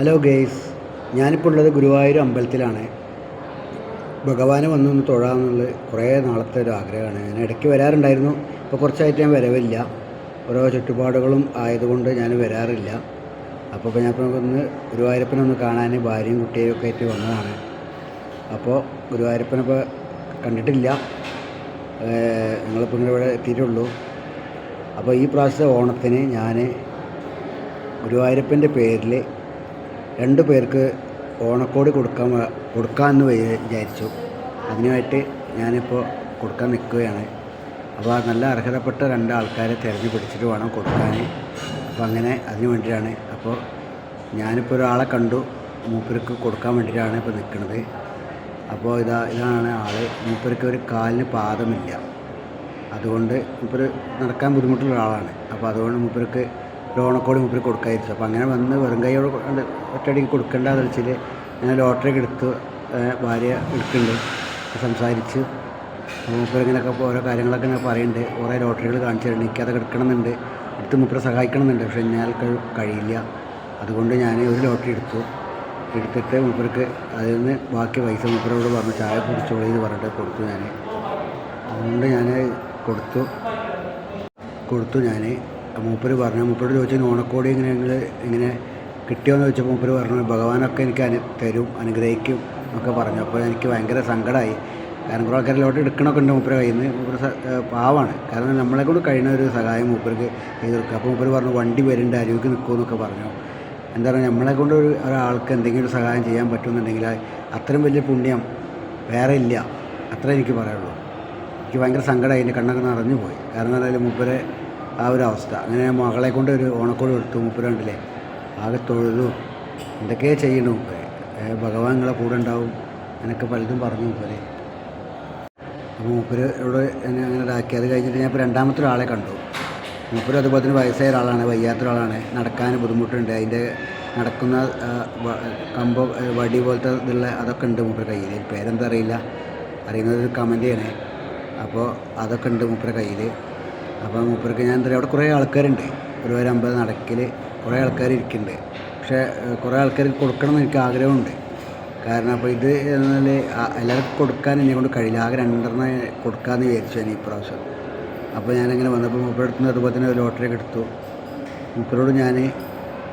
Hello guys ഞാനിപ്പോൾ ഉള്ളത് ഗുരുവായൂർ അമ്പലത്തിലാണ്. ഭഗവാനെ വന്നൊന്ന് തൊഴാമെന്നുള്ള കുറേ നാളത്തെ ഒരു ആഗ്രഹമാണ്. ഞാൻ ഇടയ്ക്ക് വരാറുണ്ടായിരുന്നു ഇപ്പോൾ കുറച്ചായിട്ട് ഞാൻ വരവില്ല. ഓരോ ചുറ്റുപാടുകളും ആയതുകൊണ്ട് ഞാൻ വരാറില്ല. അപ്പോൾ ഇപ്പോൾ ഞാൻ ഒന്ന് ഗുരുവായൂരപ്പനെ ഒന്ന് കാണാൻ ഭാര്യയും കുട്ടിയും ഒക്കെ ആയിട്ട് വന്നതാണ്. അപ്പോൾ ഗുരുവായൂരപ്പനെ ഇപ്പോൾ കണ്ടിട്ടില്ല. നിങ്ങളിപ്പോൾ ഇവിടെ എത്തിയിട്ടുള്ളൂ. അപ്പോൾ ഈ പ്രാവശ്യത്തെ ഓണത്തിന് ഞാൻ ഗുരുവായൂരപ്പന്റെ പേരിൽ രണ്ട് പേർക്ക് ഓണക്കോടി കൊടുക്കാൻ കൊടുക്കാമെന്ന് വിചാരിച്ചു. അതിനുമായിട്ട് ഞാനിപ്പോൾ കൊടുക്കാൻ നിൽക്കുകയാണ് അപ്പോൾ നല്ല അർഹതപ്പെട്ട രണ്ട് ആൾക്കാരെ തിരഞ്ഞു പിടിച്ചിട്ട് വേണം കൊടുക്കാൻ അപ്പോൾ അങ്ങനെ അതിന് വേണ്ടിയിട്ടാണ്. അപ്പോൾ ഞാനിപ്പോൾ ഒരാളെ കണ്ടു. മൂപ്പർക്ക് കൊടുക്കാൻ വേണ്ടിയിട്ടാണ് ഇപ്പോൾ നിൽക്കുന്നത് അപ്പോൾ ഇതാ ഇതാണ് ആൾ മൂപ്പർക്ക് ഒരു കാലിന് പാദമില്ല. അതുകൊണ്ട് മൂപ്പർ നടക്കാൻ ബുദ്ധിമുട്ടുള്ള ഒരാളാണ്. അപ്പോൾ അതുകൊണ്ട് മൂപ്പർക്ക് ഒരു മൂപ്പര് കൊടുക്കാതിരിച്ചു അപ്പോൾ അങ്ങനെ വന്ന് വെറും കൈയോട് ഒറ്റയടിക്ക് കൊടുക്കേണ്ടതെന്ന് വെച്ചാൽ ഞാൻ ലോട്ടറി എടുത്ത് ഭാര്യ എടുക്കുന്നുണ്ട്. സംസാരിച്ച് മൂപ്പർ ഇങ്ങനെയൊക്കെ ഓരോ കാര്യങ്ങളൊക്കെ ഞാൻ പറയുന്നുണ്ട് കുറേ ലോട്ടറികൾ കാണിച്ചു തരുന്നുണ്ട്. എനിക്കത് എടുക്കണമെന്നുണ്ട്. എടുത്ത് മൂപ്പരെ സഹായിക്കണമെന്നുണ്ട്. പക്ഷേ ഞാൻ കഴിയില്ല. അതുകൊണ്ട് ഞാൻ ഒരു ലോട്ടറി എടുത്തു. എടുത്തിട്ട് മൂപ്പർക്ക് അതിൽ നിന്ന് ബാക്കി പൈസ മൂപ്പരോട് പറഞ്ഞു ചായ കുടിച്ചോളി എന്ന് പറഞ്ഞിട്ട് കൊടുത്തു ഞാൻ അതുകൊണ്ട് ഞാൻ കൊടുത്തു. കൊടുത്തു ഞാൻ മൂപ്പര് പറഞ്ഞു മൂപ്പരോട് ചോദിച്ചു ഓണക്കോടി ഇങ്ങനെ ഞങ്ങൾ ഇങ്ങനെ കിട്ടിയോന്ന് ചോദിച്ചപ്പോൾ മൂപ്പർ പറഞ്ഞു ഭഗവാനൊക്കെ എനിക്ക് അനു തരും അനുഗ്രഹിക്കും എന്നൊക്കെ പറഞ്ഞു. അപ്പോൾ എനിക്ക് ഭയങ്കര സങ്കടമായി കാരണം കുറേ ആൾക്കാർ ലോട്ട് എടുക്കണമൊക്കെ ഉണ്ട് മൂപ്പര് കയ്യിൽ നിന്ന് മൂപ്പര് പാവാണ്. കാരണം നമ്മളെ കൊണ്ട് കഴിയുന്ന ഒരു സഹായം മൂപ്പർക്ക് ചെയ്ത് കൊടുക്കുക. അപ്പോൾ മൂപ്പര് പറഞ്ഞു വണ്ടി വരുന്നുണ്ട് അരുവിക്ക് നിൽക്കുമെന്നൊക്കെ പറഞ്ഞു. എന്താ പറയുക നമ്മളെ കൊണ്ട് ഒരു ഒരാൾക്ക് എന്തെങ്കിലും ഒരു സഹായം ചെയ്യാൻ പറ്റുമെന്നുണ്ടെങ്കിൽ അത്രയും വലിയ പുണ്യം വേറെ ഇല്ല. അത്രേ എനിക്ക് പറയുള്ളൂ എനിക്ക് ഭയങ്കര സങ്കടമായി എന്റെ കണ്ണൊക്കെ നിറഞ്ഞു പോയി. കാരണം പറഞ്ഞാൽ മൂപ്പരെ ആ ഒരു അവസ്ഥ. അങ്ങനെ മകളെ കൊണ്ട് ഒരു ഓണക്കോട് എടുത്തു മൂപ്പര് കണ്ടില്ലേ ആകെ തൊഴുതു. എന്തൊക്കെയോ ചെയ്യണു ഭഗവാൻ നിങ്ങളെ കൂടെ ഉണ്ടാവും. എന്നൊക്കെ പലതും പറഞ്ഞു മൂപ്പര്. അപ്പോൾ മൂപ്പര് ഇവിടെ എന്നെ അങ്ങനെ ഇതാക്കി. അത് കഴിഞ്ഞിട്ട് ഞാൻ ഇപ്പോൾ രണ്ടാമത്തെ ഒരാളെ കണ്ടു. മൂപ്പര് അതുപോലെ തന്നെ വയസ്സായ ഒരാളാണ് വയ്യാത്ത ഒരാളാണ്. നടക്കാൻ ബുദ്ധിമുട്ടുണ്ട്. അതിന്റെ നടക്കുന്ന കമ്പോ വടി പോലത്തെ ഇതുള്ള അതൊക്കെ ഉണ്ട് മൂപ്പര കയ്യിൽ പേരെന്താ അറിയില്ല. അറിയുന്നത് ഒരു കമന്റ് ചെയ്യണേ. അപ്പോൾ അതൊക്കെ ഉണ്ട് മൂപ്പര കയ്യിൽ അപ്പോൾ മൂപ്പർക്ക് ഞാൻ എന്താ അവിടെ കുറേ ആൾക്കാരുണ്ട്. ഒരു ഒരു അമ്പത് നടക്കിൽ കുറേ ആൾക്കാർ ഇരിക്കുന്നുണ്ട്. പക്ഷേ കുറേ ആൾക്കാർക്ക് കൊടുക്കണം എന്ന് എനിക്ക് ആഗ്രഹമുണ്ട്. കാരണം അപ്പോൾ ഇത് എന്നാൽ എല്ലാവർക്കും കൊടുക്കാൻ എന്നെ കൊണ്ട് കഴിയില്ല. ആകെ രണ്ടെണ്ണം കൊടുക്കാമെന്ന് വിചാരിച്ചു ഞാൻ ഈ പ്രാവശ്യം. അപ്പോൾ ഞാനിങ്ങനെ വന്നപ്പോൾ മൂപ്പരുടെ അടുത്ത് അതുപോലെ തന്നെ ഒരു ലോട്ടറി ഒക്കെ എടുത്തു. മൂപ്പരോട് ഞാൻ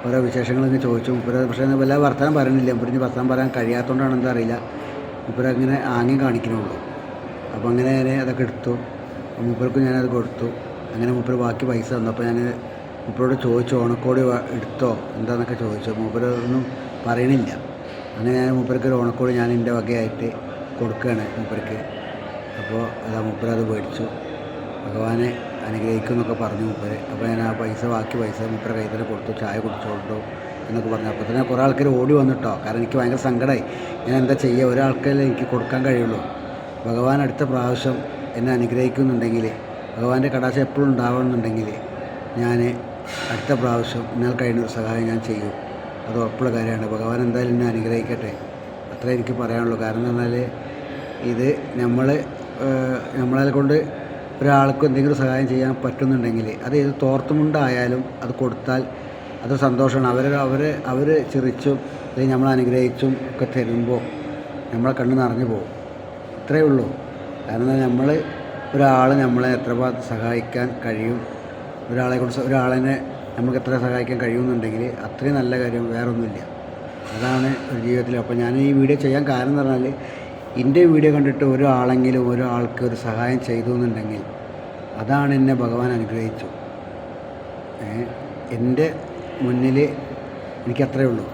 ഓരോ വിശേഷങ്ങളൊക്കെ ചോദിച്ചു. മൂപ്പര പക്ഷേ വല്ല വർത്തമാനം പറയണില്ല മൂപ്പരിന് വർത്തമാനം പറയാൻ കഴിയാത്തതുകൊണ്ടാണ് എന്താ അറിയില്ല. മൂപ്പര് അങ്ങനെ ആംഗ്യം കാണിക്കണുള്ളൂ അപ്പോൾ അങ്ങനെ ഞാൻ അതൊക്കെ എടുത്തു. മൂപ്പർക്കും ഞാനത് കൊടുത്തു. അങ്ങനെ മൂപ്പര് ബാക്കി പൈസ തന്നു. അപ്പോൾ ഞാൻ മൂപ്പരോട് ചോദിച്ചു ഓണക്കോടി എടുത്തോ? എന്താന്നൊക്കെ ചോദിച്ചു. മൂപ്പര് ഒന്നും പറയണില്ല. അങ്ങനെ ഞാൻ മൂപ്പർക്ക് ഒരു ഓണക്കോടി ഞാൻ എന്റെ വകയായിട്ട് കൊടുക്കുകയാണ് മൂപ്പർക്ക് അപ്പോൾ അതാ മൂപ്പര് അത് മേടിച്ചു. ഭഗവാനെ അനുഗ്രഹിക്കും എന്നൊക്കെ പറഞ്ഞു മൂപ്പര്. അപ്പോൾ ഞാൻ ആ പൈസ ബാക്കി പൈസ മൂപ്പര കയ്യിൽ തന്നെ കൊടുത്തു. ചായ കുടിച്ചോളൂ എന്നൊക്കെ പറഞ്ഞു. അപ്പോൾ തന്നെ കുറേ ആൾക്കാർ ഓടി വന്നിട്ടോ? കാരണം എനിക്ക് ഭയങ്കര സങ്കടമായി ഞാൻ എന്താ ചെയ്യുക ഒരാൾക്കല്ലേ എനിക്ക് കൊടുക്കാൻ കഴിയുള്ളൂ. ഭഗവാൻ അടുത്ത പ്രാവശ്യം എന്നെ അനുഗ്രഹിക്കുന്നുണ്ടെങ്കിൽ ഭഗവാന്റെ കടാശം എപ്പോഴും ഉണ്ടാവണമെന്നുണ്ടെങ്കിൽ ഞാൻ അടുത്ത പ്രാവശ്യം എന്നാൽ കഴിയുന്ന സഹായം ഞാൻ ചെയ്യും. അത് ഉറപ്പുള്ള കാര്യമാണ്. ഭഗവാൻ എന്തായാലും എന്നെ അനുഗ്രഹിക്കട്ടെ. അത്രേ എനിക്ക് പറയാനുള്ളൂ. കാരണം എന്ന് പറഞ്ഞാൽ ഇത് നമ്മൾ നമ്മളെ കൊണ്ട് ഒരാൾക്ക് എന്തെങ്കിലും സഹായം ചെയ്യാൻ പറ്റുന്നുണ്ടെങ്കിൽ അത് ഏത് തോർത്തുമുണ്ടായാലും അത് കൊടുത്താൽ അത് സന്തോഷമാണ്. അവർ അവർ അവർ ചിരിച്ചും അല്ലെങ്കിൽ നമ്മൾ അനുഗ്രഹിച്ചും ഒക്കെ തരുമ്പോൾ നമ്മളെ കണ്ണ് നിറഞ്ഞു പോകും. ഇത്രയേ ഉള്ളൂ. കാരണം നമ്മൾ ഒരാൾ നമ്മളെ എത്ര ഭാഗത്ത് സഹായിക്കാൻ കഴിയും? ഒരാളെ സ- ഒരാളിനെ നമുക്ക് എത്ര സഹായിക്കാൻ കഴിയുമെന്നുണ്ടെങ്കിൽ അത്രയും നല്ല കാര്യം വേറൊന്നുമില്ല. അതാണ് ഒരു ജീവിതത്തിൽ. അപ്പോൾ ഞാൻ ഈ വീഡിയോ ചെയ്യാൻ കാരണം എന്ന് പറഞ്ഞാൽ എന്റെ വീഡിയോ കണ്ടിട്ട് ഒരാളെങ്കിലും ഒരാൾക്ക് ഒരു സഹായം ചെയ്തു എന്നുണ്ടെങ്കിൽ അതാണ് എന്നെ ഭഗവാൻ അനുഗ്രഹിച്ചു. എന്റെ മുന്നിൽ എനിക്ക് അത്രയേ ഉള്ളൂ.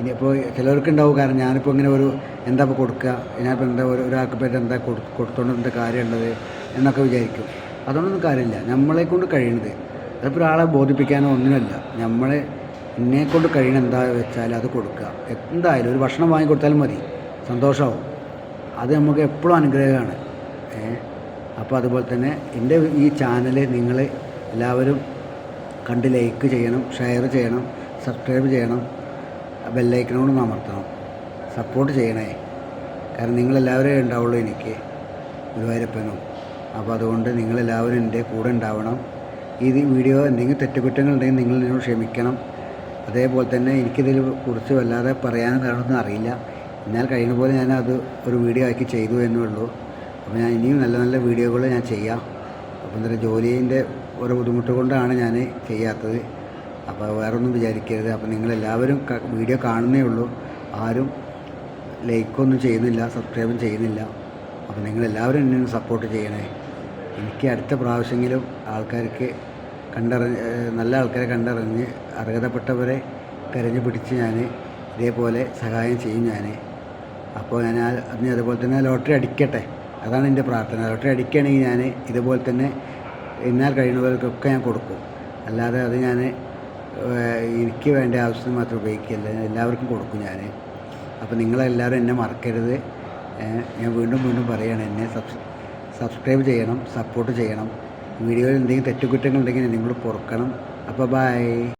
ഇനിയിപ്പോൾ ചിലർക്ക് ഉണ്ടാവും കാരണം ഞാനിപ്പോൾ ഇങ്ങനെ ഒരു എന്താ ഇപ്പോൾ കൊടുക്കുക ഞാനിപ്പോൾ എന്താ ഒരു ഒരാൾക്ക് പറ്റി എന്താ കൊടു കൊടുത്തോണ്ട് എന്താ കാര്യമുള്ളത്? എന്നൊക്കെ വിചാരിക്കും. അതൊന്നും കാര്യമില്ല. നമ്മളെ കൊണ്ട് കഴിയണത്. അതിപ്പോൾ ഒരാളെ ബോധിപ്പിക്കാനോ ഒന്നിനല്ല. നമ്മളെ എന്നെ കൊണ്ട് കഴിയണ എന്താ വെച്ചാൽ അത് കൊടുക്കുക എന്തായാലും ഒരു ഭക്ഷണം വാങ്ങി കൊടുത്താലും മതി. സന്തോഷമാവും അത് നമുക്ക് എപ്പോഴും അനുഗ്രഹമാണ്. അപ്പോൾ അതുപോലെ തന്നെ എന്റെ ഈ ചാനൽ നിങ്ങൾ എല്ലാവരും കണ്ട് ലൈക്ക് ചെയ്യണം ഷെയർ ചെയ്യണം സബ്സ്ക്രൈബ് ചെയ്യണം ബെല്ലൈക്കനോട് അമർത്തണം. സപ്പോർട്ട് ചെയ്യണേ. കാരണം നിങ്ങളെല്ലാവരും ഉണ്ടാവുള്ളൂ എനിക്ക് ഗുരുവായൂരപ്പനും. അപ്പോൾ അതുകൊണ്ട് നിങ്ങളെല്ലാവരും എന്റെ കൂടെ ഉണ്ടാവണം. ഈ വീഡിയോ എന്തെങ്കിലും തെറ്റുകുറ്റങ്ങൾ ഉണ്ടെങ്കിൽ നിങ്ങൾ എന്നോട് ക്ഷമിക്കണം. അതേപോലെ തന്നെ എനിക്കിതിൽ കുറിച്ച് വല്ലാതെ പറയാനും കാര്യമൊന്നും അറിയില്ല. എന്നാൽ കഴിയുന്ന പോലെ ഞാൻ അത് ഒരു വീഡിയോ ആക്കി ചെയ്തു എന്നേ ഉള്ളൂ. അപ്പോൾ ഞാൻ ഇനിയും നല്ല നല്ല വീഡിയോകൾ ഞാൻ ചെയ്യാം. അപ്പോൾ എന്താ ജോലിന്റെ ഓരോ ബുദ്ധിമുട്ട് കൊണ്ടാണ് ഞാൻ ചെയ്യാത്തത്. അപ്പോൾ വേറെ ഒന്നും വിചാരിക്കരുത്. അപ്പോൾ നിങ്ങളെല്ലാവരും വീഡിയോ കാണുന്നേ ഉള്ളൂ. ആരും ലൈക്കൊന്നും ചെയ്യുന്നില്ല സബ്സ്ക്രൈബും ചെയ്യുന്നില്ല. അപ്പോൾ നിങ്ങളെല്ലാവരും എന്നെ സപ്പോർട്ട് ചെയ്യണേ. എനിക്ക് അടുത്ത പ്രാവശ്യമെങ്കിലും ആൾക്കാർക്ക് കണ്ടറിഞ്ഞ് നല്ല ആൾക്കാരെ കണ്ടറിഞ്ഞ് അർഹതപ്പെട്ടവരെ തിരഞ്ഞു പിടിച്ച് ഞാൻ ഇതേപോലെ സഹായം ചെയ്യും ഞാൻ. അപ്പോൾ ഞാൻ അതിന് അതുപോലെ തന്നെ ലോട്ടറി അടിക്കട്ടെ. അതാണ് എന്റെ പ്രാർത്ഥന. ലോട്ടറി അടിക്കുകയാണെങ്കിൽ ഞാൻ ഇതുപോലെ തന്നെ എന്നാൽ കഴിയുന്നവർക്കൊക്കെ ഞാൻ കൊടുക്കും. അല്ലാതെ അത് ഞാൻ എനിക്ക് വേണ്ട ആവശ്യത്തിന് മാത്രം ഉപയോഗിക്കില്ല എല്ലാവർക്കും കൊടുക്കും ഞാൻ. അപ്പോൾ നിങ്ങളെല്ലാവരും എന്നെ മറക്കരുത്. ഞാൻ വീണ്ടും വീണ്ടും പറയുകയാണ് എന്നെ സബ്സ് സബ്സ്ക്രൈബ് ചെയ്യണം സപ്പോർട്ട് ചെയ്യണം. വീഡിയോയിൽ എന്തെങ്കിലും തെറ്റുകുറ്റങ്ങളുണ്ടെങ്കിൽ നിങ്ങൾ പൊറുക്കണം. അപ്പോൾ ബൈ